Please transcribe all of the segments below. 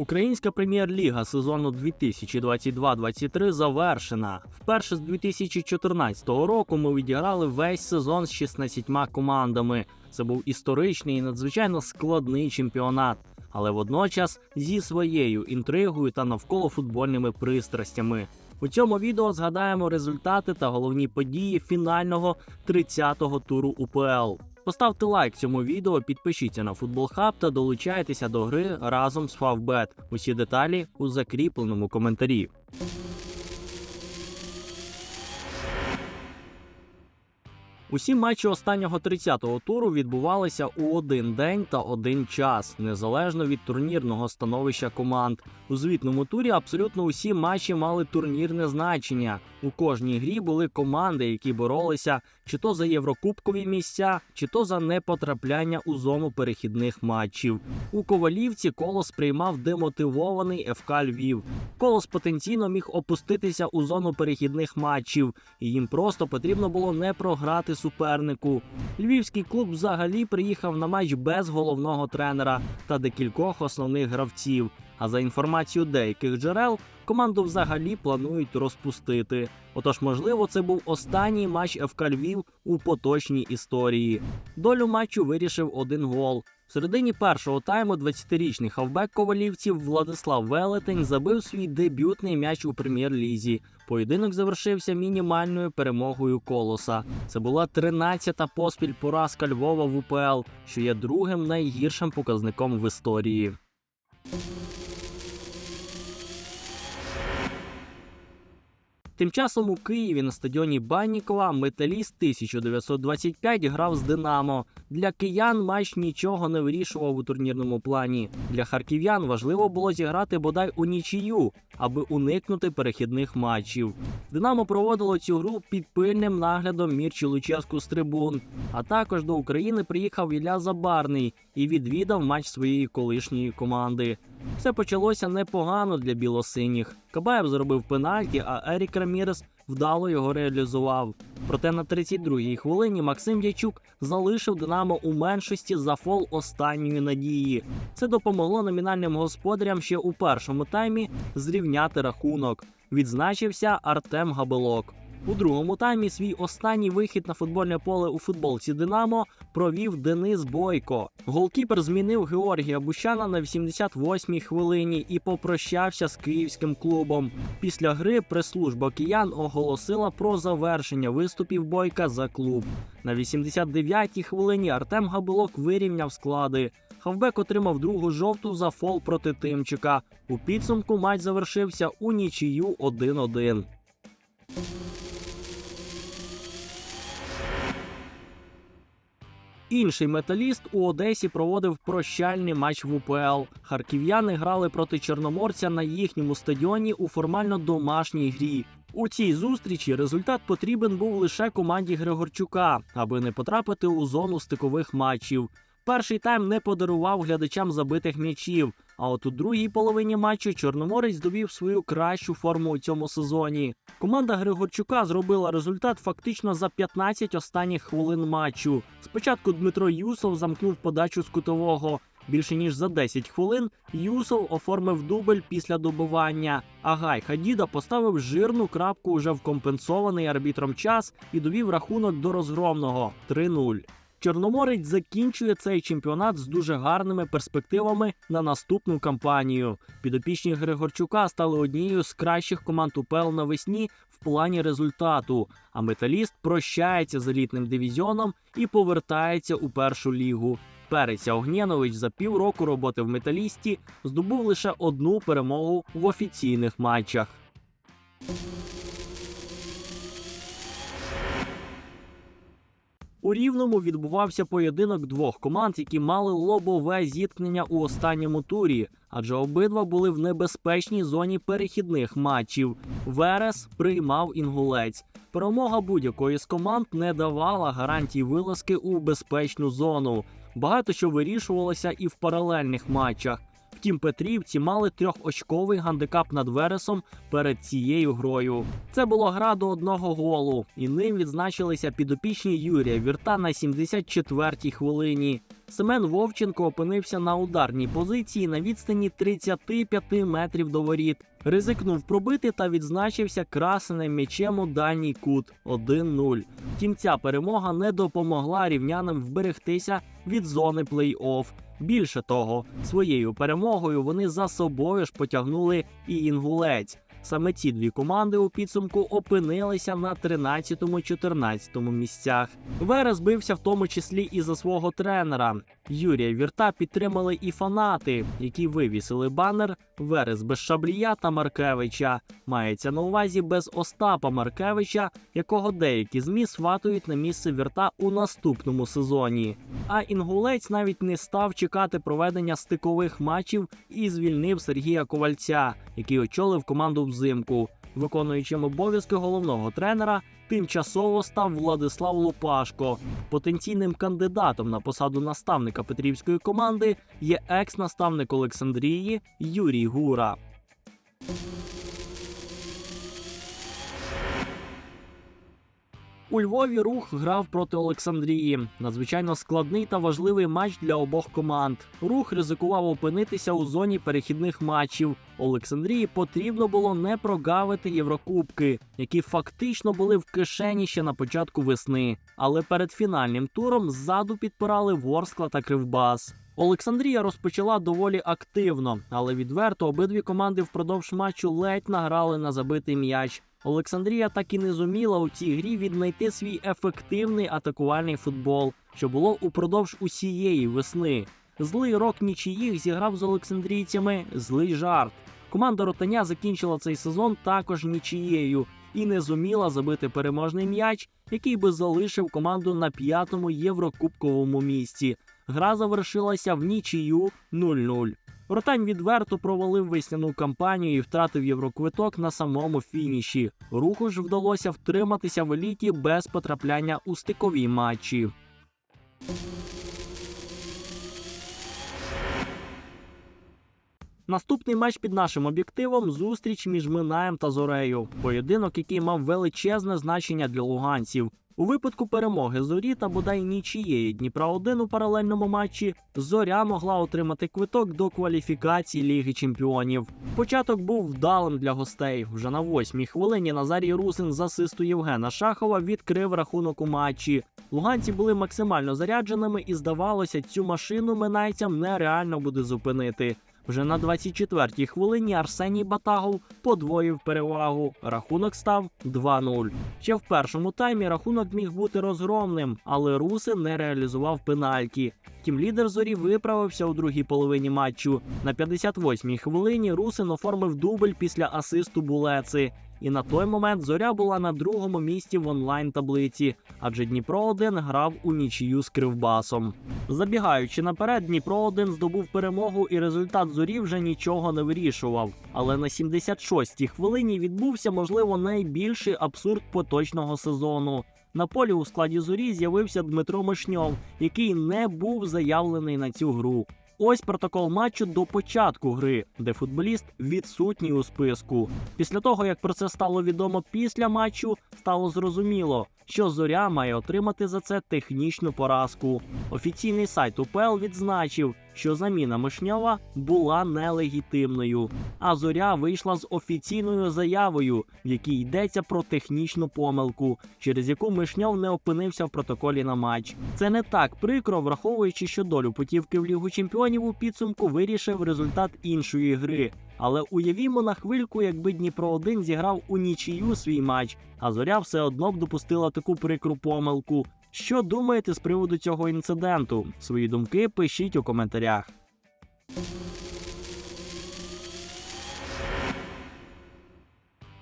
Українська прем'єр-ліга сезону 2022-23 завершена. Вперше з 2014 року ми відіграли весь сезон з 16 командами. Це був історичний і надзвичайно складний чемпіонат, але водночас зі своєю інтригою та навколо футбольними пристрастями. У цьому відео згадаємо результати та головні події фінального 30-го туру УПЛ. Поставте лайк цьому відео, підпишіться на Футбол Хаб та долучайтеся до гри разом з Фавбет. Усі деталі у закріпленому коментарі. Усі матчі останнього 30-го туру відбувалися у один день та один час, незалежно від турнірного становища команд. У звітному турі абсолютно усі матчі мали турнірне значення. У кожній грі були команди, які боролися чи то за єврокубкові місця, чи то за непотрапляння у зону перехідних матчів. У Ковалівці колос приймав демотивований ФК Львів. Колос потенційно міг опуститися у зону перехідних матчів, і їм просто потрібно було не програти супернику. Львівський клуб взагалі приїхав на матч без головного тренера та декількох основних гравців. А за інформацією деяких джерел, команду взагалі планують розпустити. Отож, можливо, це був останній матч ФК Львів у поточній історії. Долю матчу вирішив один гол. Середині першого тайму 20-річний хавбек ковалівців Владислав Велетень забив свій дебютний м'яч у прем'єр-лізі. Поєдинок завершився мінімальною перемогою колоса. Це була 13-та поспіль поразка Львова в УПЛ, що є другим найгіршим показником в історії. Тим часом у Києві на стадіоні Баннікова металіст 1925 грав з Динамо. Для киян матч нічого не вирішував у турнірному плані. Для харків'ян важливо було зіграти бодай у нічию, аби уникнути перехідних матчів. Динамо проводило цю гру під пильним наглядом Мірчі Луческу з трибун. А також до України приїхав Ілля Забарний і відвідав матч своєї колишньої команди. Все почалося непогано для білосиніх. Кабаєв зробив пенальті, а Ерік Рамірес вдало його реалізував. Проте на 32-й хвилині Максим Дячук залишив Динамо у меншості за фол останньої надії. Це допомогло номінальним господарям ще у першому таймі зрівняти рахунок. Відзначився Артем Габелок. У другому таймі свій останній вихід на футбольне поле у футболці Динамо провів Денис Бойко. Голкіпер змінив Георгія Бущана на 88-й хвилині і попрощався з київським клубом. Після гри прес-служба киян оголосила про завершення виступів Бойка за клуб. На 89-й хвилині Артем Габелок вирівняв склади. Хавбек отримав другу жовту за фол проти Тимчика. У підсумку матч завершився у нічию 1-1. Інший металіст у Одесі проводив прощальний матч в УПЛ. Харків'яни грали проти чорноморця на їхньому стадіоні у формально домашній грі. У цій зустрічі результат потрібен був лише команді Григорчука, аби не потрапити у зону стикових матчів. Перший тайм не подарував глядачам забитих м'ячів. А от у другій половині матчу Чорноморець довів свою кращу форму у цьому сезоні. Команда Григорчука зробила результат фактично за 15 останніх хвилин матчу. Спочатку Дмитро Юсов замкнув подачу з кутового. Більше ніж за 10 хвилин Юсов оформив дубль після добивання. А Гай Хадіда поставив жирну крапку уже в компенсований арбітром час і довів рахунок до розгромного 3-0. Чорноморець закінчує цей чемпіонат з дуже гарними перспективами на наступну кампанію. Підопічні Григорчука стали однією з кращих команд УПЛ навесні в плані результату. А металіст прощається з елітним дивізіоном і повертається у першу лігу. Переця Огнєнович за півроку роботи в металісті здобув лише одну перемогу в офіційних матчах. У рівному відбувався поєдинок двох команд, які мали лобове зіткнення у останньому турі, адже обидва були в небезпечній зоні перехідних матчів. Верес приймав інгулець. Перемога будь-якої з команд не давала гарантій вилазки у безпечну зону. Багато що вирішувалося і в паралельних матчах. Втім, Петрівці мали трьохочковий гандикап над Вересом перед цією грою. Це була гра до одного голу, і ним відзначилися підопічні Юрія Вірта на 74-й хвилині. Семен Вовченко опинився на ударній позиції на відстані 35 метрів до воріт. Ризикнув пробити та відзначився красеним м'ячем у дальній кут 1-0. Втім, ця перемога не допомогла рівнянам вберегтися від зони плей-офф. Більше того, своєю перемогою вони за собою ж потягнули і інгулець. Саме ці дві команди у підсумку опинилися на 13-14 місцях. Верес бився в тому числі і за свого тренера. Юрія Вірта підтримали і фанати, які вивісили банер Верес без Шаблія та Маркевича. Мається на увазі без Остапа Маркевича, якого деякі змі сватують на місце Вірта у наступному сезоні. А інгулець навіть не став чекати проведення стикових матчів і звільнив Сергія Ковальця, який очолив команду взимку. Виконуючим обов'язки головного тренера тимчасово став Владислав Лупашко. Потенційним кандидатом на посаду наставника петрівської команди є екс-наставник Олександрії Юрій Гура. У Львові рух грав проти Олександрії. Надзвичайно складний та важливий матч для обох команд. Рух ризикував опинитися у зоні перехідних матчів. Олександрії потрібно було не прогавити Єврокубки, які фактично були в кишені ще на початку весни. Але перед фінальним туром ззаду підпирали Ворскла та Кривбас. Олександрія розпочала доволі активно, але відверто обидві команди впродовж матчу ледь награли на забитий м'яч. Олександрія так і не зуміла у цій грі віднайти свій ефективний атакувальний футбол, що було упродовж усієї весни. Злий рок нічиїх зіграв з олександрійцями злий жарт. Команда Ротаня закінчила цей сезон також нічією і не зуміла забити переможний м'яч, який би залишив команду на п'ятому єврокубковому місці. Гра завершилася в нічию 0-0. Ротань відверто провалив весняну кампанію і втратив євроквиток на самому фініші. Руху ж вдалося втриматися в еліті без потрапляння у стикові матчі. Наступний матч під нашим об'єктивом зустріч між Минаєм та Зорею. Поєдинок, який мав величезне значення для луганців. У випадку перемоги зорі та бодай нічієї Дніпра 1 у паралельному матчі зоря могла отримати квиток до кваліфікації Ліги Чемпіонів. Початок був вдалим для гостей. Вже на восьмій хвилині Назарій Русин з асисту Євгена Шахова відкрив рахунок у матчі. Луганці були максимально зарядженими, і здавалося, цю машину минайцям нереально буде зупинити. Вже на 24-й хвилині Арсеній Батагов подвоїв перевагу. Рахунок став 2-0. Ще в першому таймі рахунок міг бути розгромним, але Руси не реалізував пенальті. Тім лідер зорі виправився у другій половині матчу. На 58-й хвилині Русин оформив дубль після асисту Булеци. І на той момент зоря була на другому місці в онлайн таблиці, адже Дніпро 1 грав у нічию з Кривбасом. Забігаючи наперед, Дніпро 1 здобув перемогу, і результат зорі вже нічого не вирішував. Але на 76-й хвилині відбувся, можливо, найбільший абсурд поточного сезону. На полі у складі зорі з'явився Дмитро Мишньов, який не був заявлений на цю гру. Ось протокол матчу до початку гри, де футболіст відсутній у списку. Після того, як про це стало відомо після матчу, стало зрозуміло, що зоря має отримати за це технічну поразку. Офіційний сайт УПЛ відзначив, що заміна Мишньова була нелегітимною. А зоря вийшла з офіційною заявою, в якій йдеться про технічну помилку, через яку Мишньов не опинився в протоколі на матч. Це не так прикро, враховуючи, що долю путівки в Лігу Чемпіонів у підсумку вирішив результат іншої гри. Але уявімо на хвильку, якби Дніпро 1 зіграв у нічию свій матч, а зоря все одно б допустила таку прикру помилку. Що думаєте з приводу цього інциденту? Свої думки пишіть у коментарях.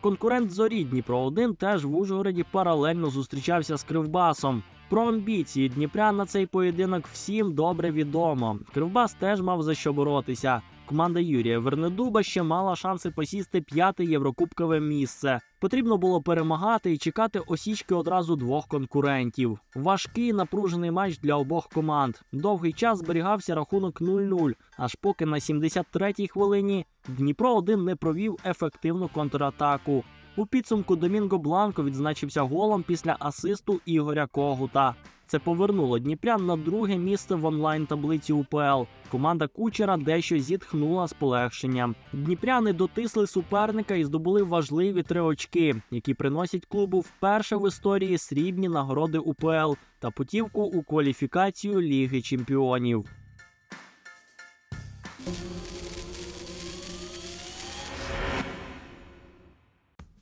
Конкурент зорі Дніпро 1 теж в Ужгороді паралельно зустрічався з Кривбасом. Про амбіції Дніпря на цей поєдинок всім добре відомо. Кривбас теж мав за що боротися. Команда Юрія Вернедуба ще мала шанси посісти п'яте єврокубкове місце. Потрібно було перемагати і чекати осічки одразу двох конкурентів. Важкий напружений матч для обох команд. Довгий час зберігався рахунок 0-0, аж поки на 73-й хвилині Дніпро 1 не провів ефективну контратаку. У підсумку Домінго Бланко відзначився голом після асисту Ігоря Когута. Це повернуло Дніпрян на друге місце в онлайн таблиці УПЛ. Команда Кучера дещо зітхнула з полегшенням. Дніпряни дотисли суперника і здобули важливі три очки, які приносять клубу вперше в історії срібні нагороди УПЛ та путівку у кваліфікацію Ліги Чемпіонів.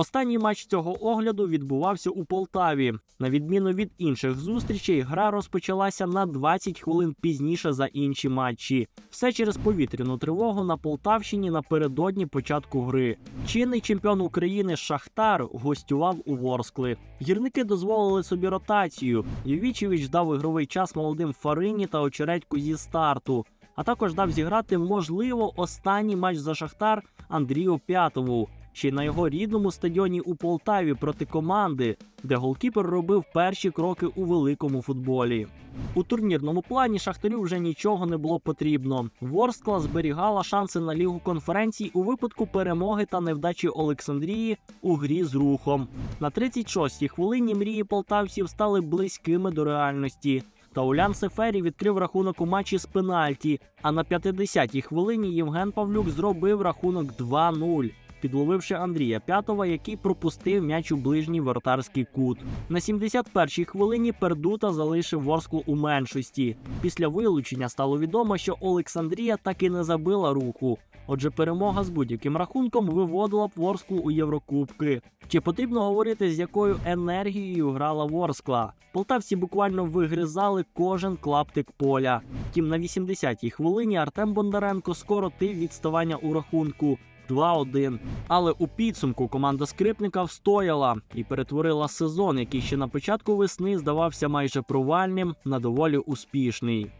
Останній матч цього огляду відбувався у Полтаві. На відміну від інших зустрічей, гра розпочалася на 20 хвилин пізніше за інші матчі. Все через повітряну тривогу на Полтавщині напередодні початку гри. Чинний чемпіон України Шахтар гостював у Ворскли. Гірники дозволили собі ротацію. Євічевич дав ігровий час молодим Фарині та очередьку зі старту. А також дав зіграти можливо останній матч за Шахтар Андрію П'ятову. Ще на його рідному стадіоні у Полтаві проти команди, де голкіпер робив перші кроки у великому футболі. У турнірному плані Шахтарю вже нічого не було потрібно. Ворскла зберігала шанси на лігу конференцій у випадку перемоги та невдачі Олександрії у грі з рухом. На 36-й хвилині мрії полтавців стали близькими до реальності. Та Улян Сефері відкрив рахунок у матчі з пенальті. А на 50-й хвилині Євген Павлюк зробив рахунок 2-0 підловивши Андрія П'ятова, який пропустив м'яч у ближній вратарський кут. На 71-й хвилині Пердута залишив Ворсклу у меншості. Після вилучення стало відомо, що Олександрія так і не забила руху. Отже, перемога з будь-яким рахунком виводила б Ворсклу у Єврокубки. Чи потрібно говорити, з якою енергією грала Ворскла? Полтавці буквально вигризали кожен клаптик поля. Втім, на 80-й хвилині Артем Бондаренко скоротив відставання у рахунку. 2-1. Але у підсумку команда скрипника встояла і перетворила сезон, який ще на початку весни здавався майже провальним, на доволі успішний.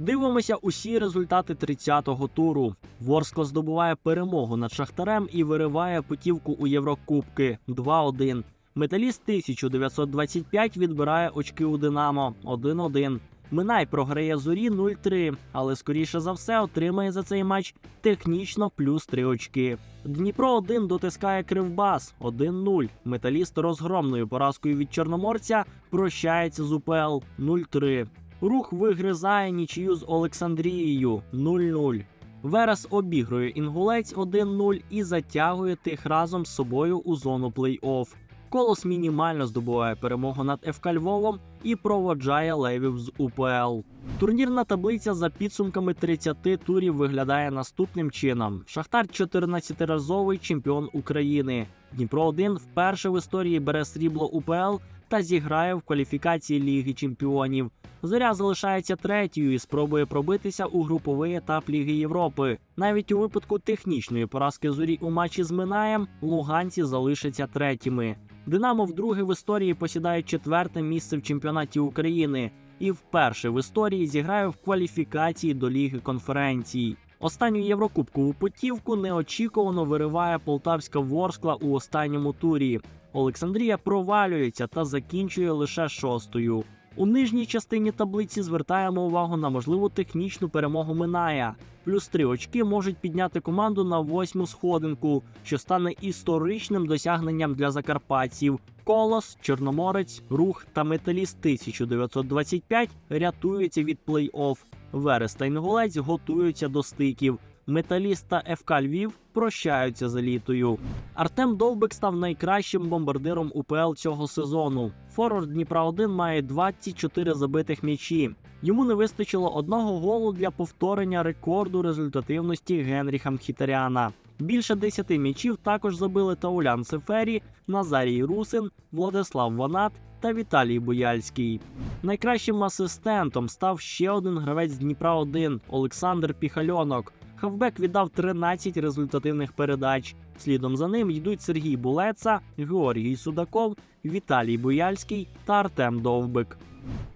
Дивимося усі результати 30-го туру. Ворскло здобуває перемогу над Шахтарем і вириває путівку у Єврокубки 2-1. Металіст 1925 відбирає очки у Динамо 1-1. Минай програє зорі 0-3, але скоріше за все отримає за цей матч технічно плюс 3 очки. Дніпро 1 дотискає Кривбас 1-0. Металіст розгромною поразкою від Чорноморця прощається з УПЛ 0-3. Рух вигризає нічию з Олександрією 0-0. Верес обігрує інгулець 1-0 і затягує тих разом з собою у зону плей-офф. Колос мінімально здобуває перемогу над ФК Львовом і проводжає левів з УПЛ. Турнірна таблиця за підсумками 30 турів виглядає наступним чином: Шахтар 14-разовий чемпіон України. Дніпро 1 вперше в історії бере срібло УПЛ та зіграє в кваліфікації Ліги Чемпіонів. Зоря залишається третьою і спробує пробитися у груповий етап Ліги Європи. Навіть у випадку технічної поразки зорі у матчі з Минаєм луганці залишаться третіми. Динамо вдруге в історії посідає четверте місце в чемпіонаті України і вперше в історії зіграє в кваліфікації до Ліги конференцій. Останню єврокубкову путівку неочікувано вириває полтавська Ворскла у останньому турі. Олександрія провалюється та закінчує лише шостою. У нижній частині таблиці звертаємо увагу на можливу технічну перемогу Миная. Плюс три очки можуть підняти команду на восьму сходинку, що стане історичним досягненням для закарпатців. Колос, Чорноморець, Рух та Металіст 1925 рятуються від плей-офф. Верес та Інгулець готуються до стиків. Металіст та ФК Львів прощаються з елітою. Артем Довбик став найкращим бомбардиром УПЛ цього сезону. Форвард Дніпра 1 має 24 забитих м'ячі. Йому не вистачило одного голу для повторення рекорду результативності Генріха Мхітаряна. Більше 10 м'ячів також забили Таулян Сефері, Назарій Русин, Владислав Ванат та Віталій Бояльський. Найкращим асистентом став ще один гравець Дніпра 1 Олександр Піхальонок. Хавбек віддав 13 результативних передач. Слідом за ним йдуть Сергій Булеца, Георгій Судаков, Віталій Буяльський та Артем Довбик.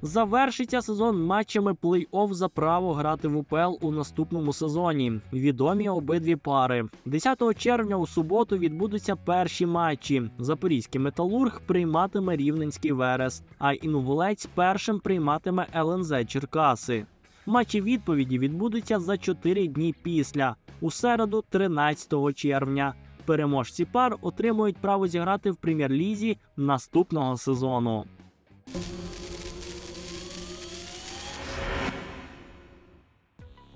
Завершиться сезон матчами плей-офф за право грати в УПЛ у наступному сезоні. Відомі обидві пари. 10 червня у суботу відбудуться перші матчі. Запорізький металург прийматиме Рівненський Верес, а Інгулець першим прийматиме ЛНЗ Черкаси. Матчі відповіді відбудуться за 4 дні після, у середу, 13 червня. Переможці пар отримують право зіграти в прем'єр-лізі наступного сезону.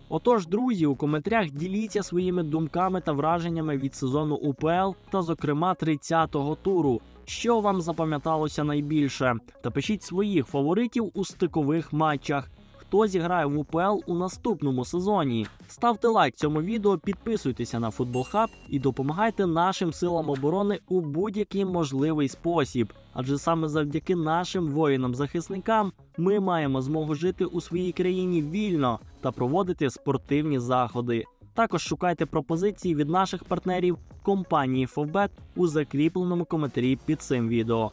Отож, друзі, у коментарях діліться своїми думками та враженнями від сезону УПЛ та, зокрема, 30-го туру. Що вам запам'яталося найбільше? Та пишіть своїх фаворитів у стикових матчах. Хто зіграє в УПЛ у наступному сезоні? Ставте лайк цьому відео, підписуйтеся на Футбол Хаб і допомагайте нашим силам оборони у будь-який можливий спосіб. Адже саме завдяки нашим воїнам-захисникам ми маємо змогу жити у своїй країні вільно та проводити спортивні заходи. Також шукайте пропозиції від наших партнерів компанії Фовбет у закріпленому коментарі під цим відео.